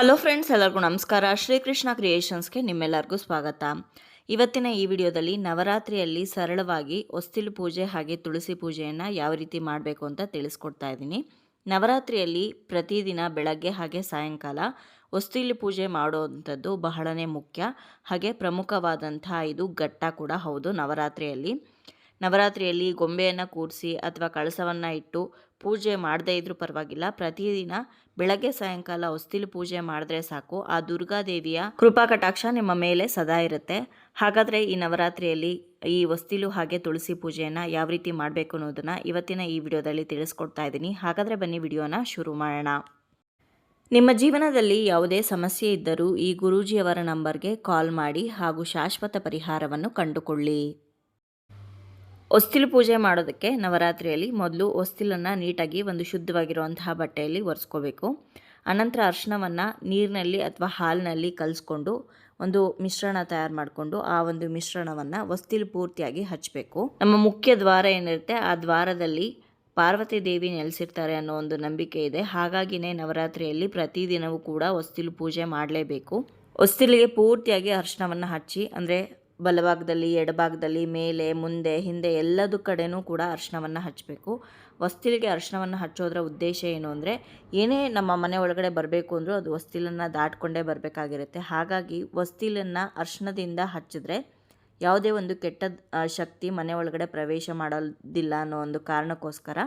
Hello friends, ಎಲ್ಲರಿಗೂ ನಮಸ್ಕಾರ. ಶ್ರೀಕೃಷ್ಣ ಕ್ರಿಯೇಷನ್ಸ್ಗೆ ನಿಮ್ಮೆಲ್ಲರಿಗೂ ಸ್ವಾಗತ. ಇವತ್ತಿನ ಈ ವಿಡಿಯೋದಲ್ಲಿ ನವರಾತ್ರಿಯಲ್ಲಿ ಸರಳವಾಗಿ ಒಸ್ತಿಲು ಪೂಜೆ ಹಾಗೆ ತುಳಸಿ ಪೂಜೆಯನ್ನು ಯಾವ ರೀತಿ ಮಾಡಬೇಕು ಅಂತ ತಿಳಿಸ್ಕೊಡ್ತಾ ಇದ್ದೀನಿ. ನವರಾತ್ರಿಯಲ್ಲಿ ಪ್ರತಿದಿನ ಬೆಳಗ್ಗೆ ಹಾಗೆ ಸಾಯಂಕಾಲ ಹೊಸ್ತಿಲು ಪೂಜೆ ಮಾಡುವಂಥದ್ದು ಬಹಳನೇ ಮುಖ್ಯ. ಹಾಗೆ ಪ್ರಮುಖವಾದಂಥ ಇದು ಘಟ್ಟ ಕೂಡ ಹೌದು ನವರಾತ್ರಿಯಲ್ಲಿ. ನವರಾತ್ರಿಯಲ್ಲಿ ಗೊಂಬೆಯನ್ನು ಕೂರಿಸಿ ಅಥವಾ ಕಳಸವನ್ನು ಇಟ್ಟು ಪೂಜೆ ಮಾಡದೇ ಇದ್ರೂ ಪರವಾಗಿಲ್ಲ. ಪ್ರತಿದಿನ ಬೆಳಗ್ಗೆ, ಸಾಯಂಕಾಲ ಹೊಸ್ತಿಲು ಪೂಜೆ ಮಾಡಿದ್ರೆ ಸಾಕು. ಆ ದುರ್ಗಾದೇವಿಯ ಕೃಪಾ ಕಟಾಕ್ಷ ನಿಮ್ಮ ಮೇಲೆ ಸದಾ ಇರುತ್ತೆ. ಹಾಗಾದರೆ ಈ ನವರಾತ್ರಿಯಲ್ಲಿ ಈ ಹೊಸ್ತಿಲು ಹಾಗೆ ತುಳಸಿ ಪೂಜೆಯನ್ನು ಯಾವ ರೀತಿ ಮಾಡಬೇಕು ಅನ್ನೋದನ್ನು ಇವತ್ತಿನ ಈ ವಿಡಿಯೋದಲ್ಲಿ ತಿಳಿಸ್ಕೊಡ್ತಾ ಇದ್ದೀನಿ. ಹಾಗಾದರೆ ಬನ್ನಿ ವಿಡಿಯೋನ ಶುರು ಮಾಡೋಣ. ನಿಮ್ಮ ಜೀವನದಲ್ಲಿ ಯಾವುದೇ ಸಮಸ್ಯೆ ಇದ್ದರೂ ಈ ಗುರೂಜಿಯವರ ನಂಬರ್ಗೆ ಕಾಲ್ ಮಾಡಿ ಹಾಗೂ ಶಾಶ್ವತ ಪರಿಹಾರವನ್ನು ಕಂಡುಕೊಳ್ಳಿ. ಹೊಸ್ತಿಲು ಪೂಜೆ ಮಾಡೋದಕ್ಕೆ ನವರಾತ್ರಿಯಲ್ಲಿ ಮೊದಲು ಹೊಸ್ತಿಲನ್ನು ನೀಟಾಗಿ ಒಂದು ಶುದ್ಧವಾಗಿರುವಂತಹ ಬಟ್ಟೆಯಲ್ಲಿ ಒರೆಸ್ಕೋಬೇಕು. ಅನಂತರ ಅರ್ಶಿನವನ್ನು ನೀರಿನಲ್ಲಿ ಅಥವಾ ಹಾಲಿನಲ್ಲಿ ಕಲಿಸ್ಕೊಂಡು ಒಂದು ಮಿಶ್ರಣ ತಯಾರು ಮಾಡಿಕೊಂಡು ಆ ಒಂದು ಮಿಶ್ರಣವನ್ನು ಹೊಸ್ತಿಲು ಪೂರ್ತಿಯಾಗಿ ಹಚ್ಚಬೇಕು ನಮ್ಮ ಮುಖ್ಯ ದ್ವಾರ ಏನಿರುತ್ತೆ ಆ ದ್ವಾರದಲ್ಲಿ ಪಾರ್ವತಿ ದೇವಿ ನೆಲೆಸಿರ್ತಾರೆ ಅನ್ನೋ ಒಂದು ನಂಬಿಕೆ ಇದೆ. ಹಾಗಾಗಿನೇ ನವರಾತ್ರಿಯಲ್ಲಿ ಪ್ರತಿದಿನವೂ ಕೂಡ ಹೊಸ್ತಿಲು ಪೂಜೆ ಮಾಡಲೇಬೇಕು. ಹೊಸ್ತಿಲಿಗೆ ಪೂರ್ತಿಯಾಗಿ ಅರ್ಶಿನವನ್ನು ಹಚ್ಚಿ, ಅಂದರೆ ಬಲಭಾಗದಲ್ಲಿ, ಎಡಭಾಗದಲ್ಲಿ, ಮೇಲೆ, ಮುಂದೆ, ಹಿಂದೆ ಎಲ್ಲದ ಕಡೆನೂ ಕೂಡ ಅರ್ಶಿನವನ್ನು ಹಚ್ಚಬೇಕು. ವಸ್ತಿಲಿಗೆ ಅರ್ಶಿನವನ್ನು ಹಚ್ಚೋದ್ರ ಉದ್ದೇಶ ಏನು ಅಂದರೆ, ಏನೇ ನಮ್ಮ ಮನೆ ಒಳಗಡೆ ಬರಬೇಕು ಅಂದರೂ ಅದು ಹೊಸ್ತಿಲನ್ನು ದಾಟ್ಕೊಂಡೇ ಬರಬೇಕಾಗಿರುತ್ತೆ. ಹಾಗಾಗಿ ವಸ್ತಿಲನ್ನು ಅರ್ಶಿನದಿಂದ ಹಚ್ಚಿದ್ರೆ ಯಾವುದೇ ಒಂದು ಕೆಟ್ಟ ಶಕ್ತಿ ಮನೆ ಒಳಗಡೆ ಪ್ರವೇಶ ಮಾಡೋದಿಲ್ಲ ಅನ್ನೋ ಒಂದು ಕಾರಣಕ್ಕೋಸ್ಕರ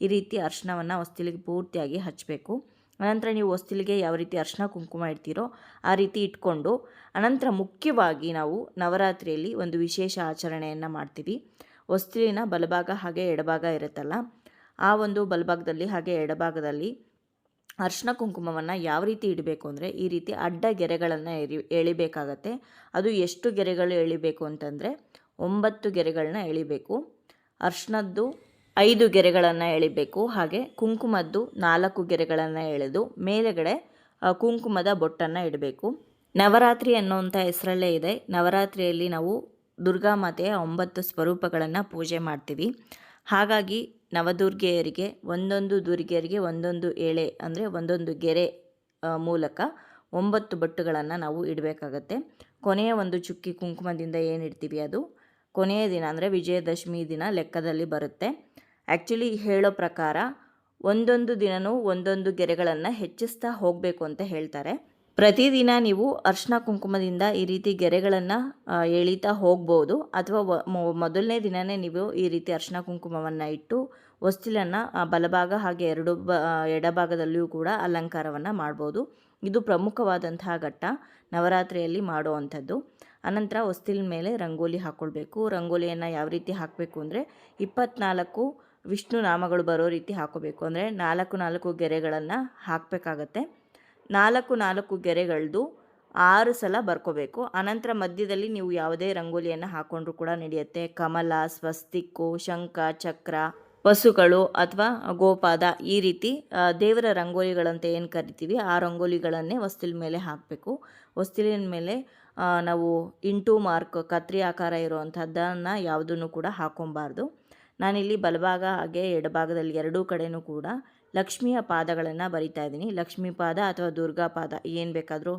ಈ ರೀತಿ ಅರ್ಶಿನವನ್ನು ವಸ್ತಿಲಿಗೆ ಪೂರ್ತಿಯಾಗಿ ಹಚ್ಚಬೇಕು. ಅನಂತರ ನೀವು ಹೊಸ್ತಿಲಿಗೆ ಯಾವ ರೀತಿ ಅರ್ಶಿನ ಕುಂಕುಮ ಇಡ್ತೀರೋ ಆ ರೀತಿ ಇಟ್ಕೊಂಡು ಅನಂತರ ಮುಖ್ಯವಾಗಿ ನಾವು ನವರಾತ್ರಿಯಲ್ಲಿ ಒಂದು ವಿಶೇಷ ಆಚರಣೆಯನ್ನು ಮಾಡ್ತೀವಿ. ಹೊಸ್ತಿಲಿನ ಬಲಭಾಗ ಹಾಗೆ ಎಡಭಾಗ ಇರುತ್ತಲ್ಲ, ಆ ಒಂದು ಬಲಭಾಗದಲ್ಲಿ ಹಾಗೆ ಎಡಭಾಗದಲ್ಲಿ ಅರ್ಶಿನ ಕುಂಕುಮವನ್ನು ಯಾವ ರೀತಿ ಇಡಬೇಕು ಅಂದರೆ ಈ ರೀತಿ ಅಡ್ಡ ಗೆರೆಗಳನ್ನು ಎರಿ, ಎಳಿಬೇಕಾಗತ್ತೆ. ಅದು ಎಷ್ಟು ಗೆರೆಗಳು ಎಳಿಬೇಕು ಅಂತಂದರೆ ಒಂಬತ್ತು ಗೆರೆಗಳನ್ನ ಎಳಿಬೇಕು. ಅರ್ಶಿನದ್ದು ಐದು ಗೆರೆಗಳನ್ನು ಎಳಿಬೇಕು. ಹಾಗೆ ಕುಂಕುಮದ್ದು ನಾಲ್ಕು ಗೆರೆಗಳನ್ನು ಎಳೆದು ಮೇಲೆಗಡೆ ಕುಂಕುಮದ ಬೊಟ್ಟನ್ನು ಇಡಬೇಕು. ನವರಾತ್ರಿ ಅನ್ನುವಂಥ ಹೆಸರಲ್ಲೇ ಇದೆ. ನವರಾತ್ರಿಯಲ್ಲಿ ನಾವು ದುರ್ಗಾ ಮಾತೆಯ ಒಂಬತ್ತು ಸ್ವರೂಪಗಳನ್ನು ಪೂಜೆ ಮಾಡ್ತೀವಿ. ಹಾಗಾಗಿ ನವದುರ್ಗೆಯರಿಗೆ, ಒಂದೊಂದು ದುರ್ಗೆಯರಿಗೆ ಒಂದೊಂದು ಎಳೆ ಅಂದರೆ ಒಂದೊಂದು ಗೆರೆ ಮೂಲಕ ಒಂಬತ್ತು ಬಟ್ಟುಗಳನ್ನು ನಾವು ಇಡಬೇಕಾಗತ್ತೆ. ಕೊನೆಯ ಒಂದು ಚುಕ್ಕಿ ಕುಂಕುಮದಿಂದ ಏನು ಇಡ್ತೀವಿ ಅದು? ಕೊನೆಯ ದಿನ ಅಂದರೆ ವಿಜಯದಶಮಿ ದಿನ ಲೆಕ್ಕದಲ್ಲಿ ಬರುತ್ತೆ. ಆ್ಯಕ್ಚುಲಿ ಹೇಳೋ ಪ್ರಕಾರ ಒಂದೊಂದು ದಿನವೂ ಒಂದೊಂದು ಗೆರೆಗಳನ್ನು ಹೆಚ್ಚಿಸ್ತಾ ಹೋಗಬೇಕು ಅಂತ ಹೇಳ್ತಾರೆ. ಪ್ರತಿದಿನ ನೀವು ಅರ್ಶಿನ ಕುಂಕುಮದಿಂದ ಈ ರೀತಿ ಗೆರೆಗಳನ್ನು ಎಳಿತಾ ಹೋಗ್ಬೋದು. ಅಥವಾ ಮೊದಲನೇ ದಿನವೇ ನೀವು ಈ ರೀತಿ ಅರ್ಶಿನ ಕುಂಕುಮವನ್ನು ಇಟ್ಟು ಹೊಸ್ತಿಲನ್ನು ಬಲಭಾಗ ಹಾಗೆ ಎರಡು ಬ ಎಡಭಾಗದಲ್ಲಿಯೂ ಕೂಡ ಅಲಂಕಾರವನ್ನು ಮಾಡ್ಬೋದು. ಇದು ಪ್ರಮುಖವಾದಂತಹ ಘಟ್ಟ ನವರಾತ್ರಿಯಲ್ಲಿ ಮಾಡುವಂಥದ್ದು. ಅನಂತರ ಹೊಸ್ತಿಲ ಮೇಲೆ ರಂಗೋಲಿ ಹಾಕ್ಕೊಳ್ಬೇಕು ರಂಗೋಲಿಯನ್ನು ಯಾವ ರೀತಿ ಹಾಕಬೇಕು ಅಂದರೆ ಇಪ್ಪತ್ನಾಲ್ಕು ವಿಷ್ಣು ನಾಮಗಳು ಬರೋ ರೀತಿ ಹಾಕೋಬೇಕು. ಅಂದರೆ ನಾಲ್ಕು ನಾಲ್ಕು ಗೆರೆಗಳನ್ನು ಹಾಕಬೇಕಾಗತ್ತೆ. ನಾಲ್ಕು ನಾಲ್ಕು ಗೆರೆಗಳದ್ದು ಆರು ಸಲ ಬರ್ಕೋಬೇಕು. ಅನಂತರ ಮಧ್ಯದಲ್ಲಿ ನೀವು ಯಾವುದೇ ರಂಗೋಲಿಯನ್ನು ಹಾಕ್ಕೊಂಡ್ರೂ ಕೂಡ ನಡೆಯುತ್ತೆ. ಕಮಲ, ಸ್ವಸ್ತಿಕ್ಕು, ಶಂಖ, ಚಕ್ರ, ಪಶುಗಳು ಅಥವಾ ಗೋಪಾದ ಈ ರೀತಿ ದೇವರ ರಂಗೋಲಿಗಳಂತ ಏನು ಕರಿತೀವಿ, ಆ ರಂಗೋಲಿಗಳನ್ನೇ ವಸ್ತುವಿನ ಮೇಲೆ ಹಾಕಬೇಕು. ವಸ್ತುವಿನ ಮೇಲೆ ನಾವು ಇಂಟು ಮಾರ್ಕ್, ಕತ್ರಿ ಆಕಾರ ಇರುವಂಥದ್ದನ್ನು ಯಾವುದನ್ನು ಕೂಡ ಹಾಕೊಬಾರ್ದು. ನಾನಿಲ್ಲಿ ಬಲಭಾಗ ಹಾಗೆ ಎಡಭಾಗದಲ್ಲಿ ಎರಡೂ ಕಡೆನೂ ಕೂಡ ಲಕ್ಷ್ಮಿಯ ಪಾದಗಳನ್ನು ಬರಿತಾ ಇದ್ದೀನಿ. ಲಕ್ಷ್ಮೀ ಪಾದ ಅಥವಾ ದುರ್ಗಾ ಪಾದ ಏನು ಬೇಕಾದರೂ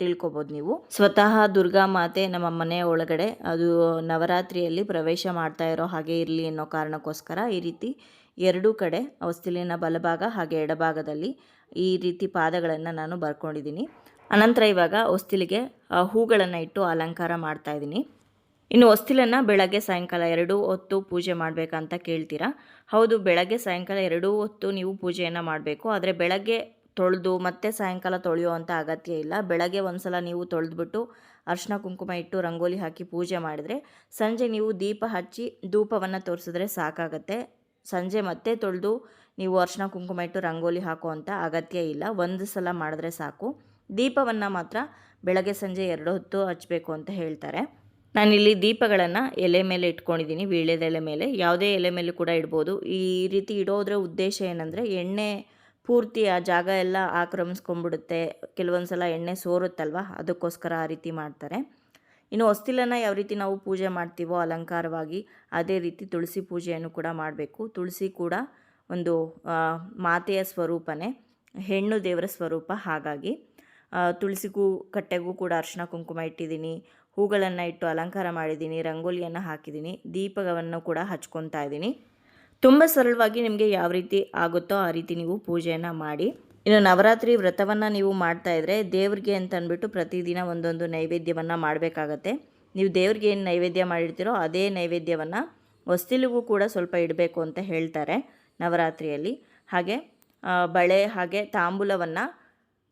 ತಿಳ್ಕೊಬೋದು ನೀವು. ಸ್ವತಃ ದುರ್ಗಾ ಮಾತೆ ನಮ್ಮ ಮನೆಯ ಒಳಗಡೆ ಅದು ನವರಾತ್ರಿಯಲ್ಲಿ ಪ್ರವೇಶ ಮಾಡ್ತಾ ಇರೋ ಹಾಗೆ ಇರಲಿ ಅನ್ನೋ ಕಾರಣಕ್ಕೋಸ್ಕರ ಈ ರೀತಿ ಎರಡೂ ಕಡೆ ಹೊಸ್ತಿಲಿನ ಬಲಭಾಗ ಹಾಗೆ ಎಡಭಾಗದಲ್ಲಿ ಈ ರೀತಿ ಪಾದಗಳನ್ನು ನಾನು ಬರ್ಕೊಂಡಿದ್ದೀನಿ. ಅನಂತರ ಇವಾಗ ಹೊಸ್ತಿಲಿಗೆ ಹೂಗಳನ್ನು ಇಟ್ಟು ಅಲಂಕಾರ ಮಾಡ್ತಾ ಇದ್ದೀನಿ. ಇನ್ನು ಹೊಸ್ತಿಲನ್ನು ಬೆಳಗ್ಗೆ ಸಾಯಂಕಾಲ ಎರಡೂ ಹೊತ್ತು ಪೂಜೆ ಮಾಡಬೇಕಂತ ಕೇಳ್ತೀರಾ? ಹೌದು, ಬೆಳಗ್ಗೆ ಸಾಯಂಕಾಲ ಎರಡೂ ಹೊತ್ತು ನೀವು ಪೂಜೆಯನ್ನು ಮಾಡಬೇಕು. ಆದರೆ ಬೆಳಗ್ಗೆ ತೊಳೆದು ಮತ್ತೆ ಸಾಯಂಕಾಲ ತೊಳೆಯುವಂಥ ಅಗತ್ಯ ಇಲ್ಲ. ಬೆಳಗ್ಗೆ ಒಂದ್ಸಲ ನೀವು ತೊಳೆದ್ಬಿಟ್ಟು ಅರ್ಶಿನ ಕುಂಕುಮ ಇಟ್ಟು ರಂಗೋಲಿ ಹಾಕಿ ಪೂಜೆ ಮಾಡಿದರೆ ಸಂಜೆ ನೀವು ದೀಪ ಹಚ್ಚಿ ಧೂಪವನ್ನು ತೋರಿಸಿದ್ರೆ ಸಾಕಾಗತ್ತೆ. ಸಂಜೆ ಮತ್ತೆ ತೊಳೆದು ನೀವು ಅರ್ಶಿನ ಕುಂಕುಮ ಇಟ್ಟು ರಂಗೋಲಿ ಹಾಕುವಂಥ ಅಗತ್ಯ ಇಲ್ಲ. ಒಂದು ಸಲ ಮಾಡಿದ್ರೆ ಸಾಕು. ದೀಪವನ್ನು ಮಾತ್ರ ಬೆಳಗ್ಗೆ ಸಂಜೆ ಎರಡು ಹೊತ್ತು ಹಚ್ಚಬೇಕು ಅಂತ ಹೇಳ್ತಾರೆ. ನಾನಿಲ್ಲಿ ದೀಪಗಳನ್ನು ಎಲೆ ಮೇಲೆ ಇಟ್ಕೊಂಡಿದ್ದೀನಿ ವೀಳ್ಯದೆಲೆ ಮೇಲೆ. ಯಾವುದೇ ಎಲೆ ಮೇಲೆ ಕೂಡ ಇಡ್ಬೋದು. ಈ ರೀತಿ ಇಡೋದ್ರ ಉದ್ದೇಶ ಏನಂದರೆ, ಎಣ್ಣೆ ಪೂರ್ತಿ ಆ ಜಾಗ ಎಲ್ಲ ಆಕ್ರಮಿಸ್ಕೊಂಡ್ಬಿಡುತ್ತೆ. ಕೆಲವೊಂದು ಸಲ ಎಣ್ಣೆ ಸೋರುತ್ತಲ್ವ? ಅದಕ್ಕೋಸ್ಕರ ಆ ರೀತಿ ಮಾಡ್ತಾರೆ. ಇನ್ನು ಹೊಸ್ತಿಲನ್ನು ಯಾವ ರೀತಿ ನಾವು ಪೂಜೆ ಮಾಡ್ತೀವೋ ಅಲಂಕಾರವಾಗಿ, ಅದೇ ರೀತಿ ತುಳಸಿ ಪೂಜೆಯನ್ನು ಕೂಡ ಮಾಡಬೇಕು. ತುಳಸಿ ಕೂಡ ಒಂದು ಮಾತೆಯ ಸ್ವರೂಪನೇ, ಹೆಣ್ಣು ದೇವರ ಸ್ವರೂಪ ಹಾಗಾಗಿ. ತುಳಸಿಗೂ ಕಟ್ಟೆಗೂ ಕೂಡ ಅರಿಶಿನ ಕುಂಕುಮ ಇಟ್ಟಿದ್ದೀನಿ. ಹೂಗಳನ್ನು ಇಟ್ಟು ಅಲಂಕಾರ ಮಾಡಿದ್ದೀನಿ. ರಂಗೋಲಿಯನ್ನು ಹಾಕಿದ್ದೀನಿ. ದೀಪವನ್ನು ಕೂಡ ಹಚ್ಕೊತಾ ಇದ್ದೀನಿ. ತುಂಬ ಸರಳವಾಗಿ ನಿಮಗೆ ಯಾವ ರೀತಿ ಆಗುತ್ತೋ ಆ ರೀತಿ ನೀವು ಪೂಜೆಯನ್ನು ಮಾಡಿ. ಇನ್ನು ನವರಾತ್ರಿ ವ್ರತವನ್ನು ನೀವು ಮಾಡ್ತಾ ಇದ್ದರೆ ದೇವ್ರಿಗೆ ಅಂತ ಅಂದ್ಬಿಟ್ಟು ಪ್ರತಿದಿನ ಒಂದೊಂದು ನೈವೇದ್ಯವನ್ನು ಮಾಡಬೇಕಾಗತ್ತೆ. ನೀವು ದೇವ್ರಿಗೆ ಏನು ನೈವೇದ್ಯ ಮಾಡಿರ್ತೀರೋ ಅದೇ ನೈವೇದ್ಯವನ್ನು ಹೊಸ್ತಿಲಿಗೂ ಕೂಡ ಸ್ವಲ್ಪ ಇಡಬೇಕು ಅಂತ ಹೇಳ್ತಾರೆ ನವರಾತ್ರಿಯಲ್ಲಿ. ಹಾಗೆ ಬಳೆ ಹಾಗೆ ತಾಂಬೂಲವನ್ನು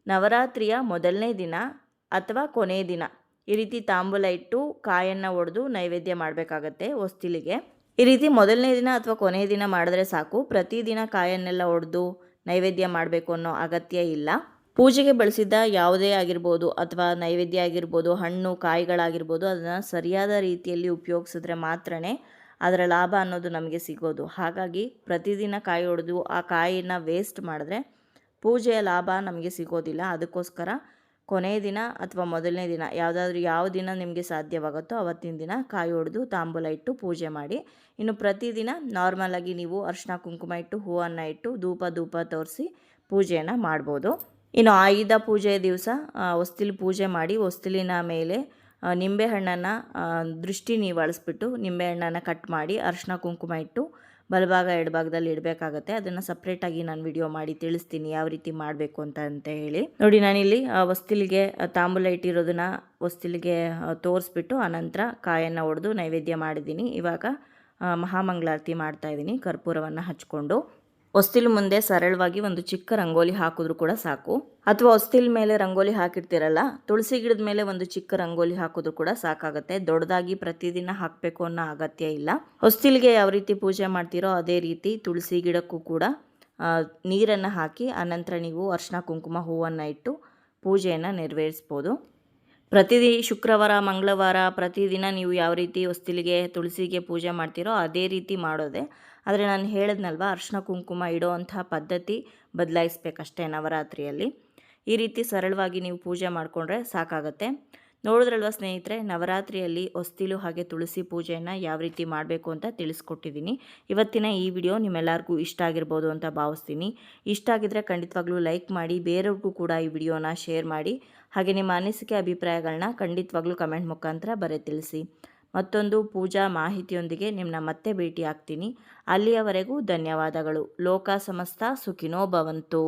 ನವರಾತ್ರಿಯ ಮೊದಲನೇ ದಿನ ಅಥವಾ ಕೊನೆಯ ದಿನ. ಈ ರೀತಿ ತಾಂಬೂಲ ಇಟ್ಟು ಕಾಯನ್ನು ಒಡೆದು ನೈವೇದ್ಯ ಮಾಡಬೇಕಾಗತ್ತೆ ಹೊಸ್ತಿಲಿಗೆ. ಈ ರೀತಿ ಮೊದಲನೇ ದಿನ ಅಥವಾ ಕೊನೆಯ ದಿನ ಮಾಡಿದ್ರೆ ಸಾಕು. ಪ್ರತಿದಿನ ಕಾಯನ್ನೆಲ್ಲ ಒಡೆದು ನೈವೇದ್ಯ ಮಾಡಬೇಕು ಅನ್ನೋ ಅಗತ್ಯ ಇಲ್ಲ. ಪೂಜೆಗೆ ಬಳಸಿದ ಯಾವುದೇ ಆಗಿರ್ಬೋದು ಅಥವಾ ನೈವೇದ್ಯ ಆಗಿರ್ಬೋದು, ಹಣ್ಣು, ಕಾಯಿಗಳಾಗಿರ್ಬೋದು, ಅದನ್ನು ಸರಿಯಾದ ರೀತಿಯಲ್ಲಿ ಉಪಯೋಗಿಸಿದ್ರೆ ಮಾತ್ರನೇ ಅದರ ಲಾಭ ಅನ್ನೋದು ನಮಗೆ ಸಿಗೋದು. ಹಾಗಾಗಿ ಪ್ರತಿದಿನ ಕಾಯಿ ಹೊಡೆದು ಆ ಕಾಯಿನ ವೇಸ್ಟ್ ಮಾಡಿದ್ರೆ ಪೂಜೆಯ ಲಾಭ ನಮಗೆ ಸಿಗೋದಿಲ್ಲ. ಅದಕ್ಕೋಸ್ಕರ ಕೊನೆಯ ದಿನ ಅಥವಾ ಮೊದಲನೇ ದಿನ ಯಾವುದಾದ್ರೂ ಯಾವ ದಿನ ನಿಮಗೆ ಸಾಧ್ಯವಾಗುತ್ತೋ ಅವತ್ತಿನ ದಿನ ಕಾಯಿ ಹೊಡೆದು ತಾಂಬೂಲ ಇಟ್ಟು ಪೂಜೆ ಮಾಡಿ. ಇನ್ನು ಪ್ರತಿದಿನ ನಾರ್ಮಲಾಗಿ ನೀವು ಅರ್ಶಿನ ಕುಂಕುಮ ಇಟ್ಟು, ಹೂವನ್ನು ಇಟ್ಟು ಧೂಪ ಧೂಪ ತೋರಿಸಿ ಪೂಜೆಯನ್ನು ಮಾಡ್ಬೋದು. ಇನ್ನು ಆಯುಧ ಪೂಜೆಯ ದಿವಸ ಹೊಸ್ತಿಲು ಪೂಜೆ ಮಾಡಿ ಹೊಸ್ತಿಲಿನ ಮೇಲೆ ನಿಂಬೆಹಣ್ಣನ್ನು ದೃಷ್ಟಿ ನೀವು ಅಳಿಸ್ಬಿಟ್ಟು ನಿಂಬೆಹಣ್ಣನ್ನು ಕಟ್ ಮಾಡಿ ಅರ್ಶಿನ ಕುಂಕುಮ ಇಟ್ಟು ಬಲಭಾಗ ಎಡಭಾಗದಲ್ಲಿ ಇಡಬೇಕಾಗತ್ತೆ. ಅದನ್ನು ಸಪ್ರೇಟಾಗಿ ನಾನು ವಿಡಿಯೋ ಮಾಡಿ ತಿಳಿಸ್ತೀನಿ ಯಾವ ರೀತಿ ಮಾಡಬೇಕು ಅಂತ ಅಂತ ಹೇಳಿ. ನೋಡಿ, ನಾನಿಲ್ಲಿ ಹೊಸ್ತಿಲಿಗೆ ತಾಂಬೂಲ ಇಟ್ಟಿರೋದನ್ನ ಹೊಸ್ತಿಲಿಗೆ ತೋರಿಸ್ಬಿಟ್ಟು ಆನಂತರ ಕಾಯನ್ನು ಒಡೆದು ನೈವೇದ್ಯ ಮಾಡಿದ್ದೀನಿ. ಇವಾಗ ಮಹಾಮಂಗಳಾರತಿ ಮಾಡ್ತಾ ಇದ್ದೀನಿ. ಕರ್ಪೂರವನ್ನು ಹಚ್ಕೊಂಡು. ಹೊಸ್ತಿಲು ಮುಂದೆ ಸರಳವಾಗಿ ಒಂದು ಚಿಕ್ಕ ರಂಗೋಲಿ ಹಾಕಿದ್ರು ಕೂಡ ಸಾಕು. ಅಥವಾ ಹೊಸ್ತಿಲ್ ಮೇಲೆ ರಂಗೋಲಿ ಹಾಕಿರ್ತೀರಲ್ಲ, ತುಳಸಿ ಗಿಡದ ಮೇಲೆ ಒಂದು ಚಿಕ್ಕ ರಂಗೋಲಿ ಹಾಕಿದ್ರು ಕೂಡ ಸಾಕಾಗುತ್ತೆ. ದೊಡ್ಡದಾಗಿ ಪ್ರತಿದಿನ ಹಾಕಬೇಕು ಅನ್ನೋ ಅಗತ್ಯ ಇಲ್ಲ. ಹೊಸ್ತಿಲ್ಗೆ ಯಾವ ರೀತಿ ಪೂಜೆ ಮಾಡ್ತೀರೋ ಅದೇ ರೀತಿ ತುಳಸಿ ಗಿಡಕ್ಕೂ ಕೂಡ ನೀರನ್ನು ಹಾಕಿ ಆನಂತರ ನೀವು ಅರ್ಶಿನ ಕುಂಕುಮ ಹೂವನ್ನು ಇಟ್ಟು ಪೂಜೆಯನ್ನು ನೆರವೇರಿಸ್ಬೋದು. ಪ್ರತಿ ಶುಕ್ರವಾರ, ಮಂಗಳವಾರ ಪ್ರತಿದಿನ ನೀವು ಯಾವ ರೀತಿ ಹೊಸ್ತಿಲಿಗೆ, ತುಳಸಿಗೆ ಪೂಜೆ ಮಾಡ್ತೀರೋ ಅದೇ ರೀತಿ ಮಾಡೋದೆ. ಆದರೆ ನಾನು ಹೇಳಿದ್ನಲ್ವ ಅರ್ಶಿನ ಕುಂಕುಮ ಇಡೋ ಅಂಥ ಪದ್ಧತಿ ಬದಲಾಯಿಸ್ಬೇಕಷ್ಟೇ ನವರಾತ್ರಿಯಲ್ಲಿ. ಈ ರೀತಿ ಸರಳವಾಗಿ ನೀವು ಪೂಜೆ ಮಾಡಿಕೊಂಡ್ರೆ ಸಾಕಾಗತ್ತೆ. ನೋಡಿದ್ರಲ್ವ ಸ್ನೇಹಿತರೆ, ನವರಾತ್ರಿಯಲ್ಲಿ ಹೊಸ್ತಿಲು ಹಾಗೆ ತುಳಸಿ ಪೂಜೆಯನ್ನು ಯಾವ ರೀತಿ ಮಾಡಬೇಕು ಅಂತ ತಿಳಿಸ್ಕೊಟ್ಟಿದ್ದೀನಿ. ಇವತ್ತಿನ ಈ ವಿಡಿಯೋ ನಿಮ್ಮೆಲ್ಲರಿಗೂ ಇಷ್ಟ ಆಗಿರ್ಬೋದು ಅಂತ ಭಾವಿಸ್ತೀನಿ. ಇಷ್ಟ ಆಗಿದ್ರೆ ಖಂಡಿತವಾಗ್ಲೂ ಲೈಕ್ ಮಾಡಿ, ಬೇರೆಯವ್ರಿಗೂ ಕೂಡ ಈ ವಿಡಿಯೋನ ಶೇರ್ ಮಾಡಿ, ಹಾಗೆ ನಿಮ್ಮ ಅನಿಸಿಕೆ ಅಭಿಪ್ರಾಯಗಳನ್ನ ಖಂಡಿತವಾಗ್ಲೂ ಕಮೆಂಟ್ ಮುಖಾಂತರ ಬರೆ ತಿಳಿಸಿ. ಮತ್ತೊಂದು ಪೂಜಾ ಮಾಹಿತಿಯೊಂದಿಗೆ ನಿಮ್ಮನ್ನ ಮತ್ತೆ ಭೇಟಿ ಆಗ್ತೀನಿ ಅಲ್ಲಿಯವರೆಗೂ ಧನ್ಯವಾದಗಳು. ಲೋಕ ಸಮಸ್ತ, ಸುಖಿನೋ ಭವಂತು.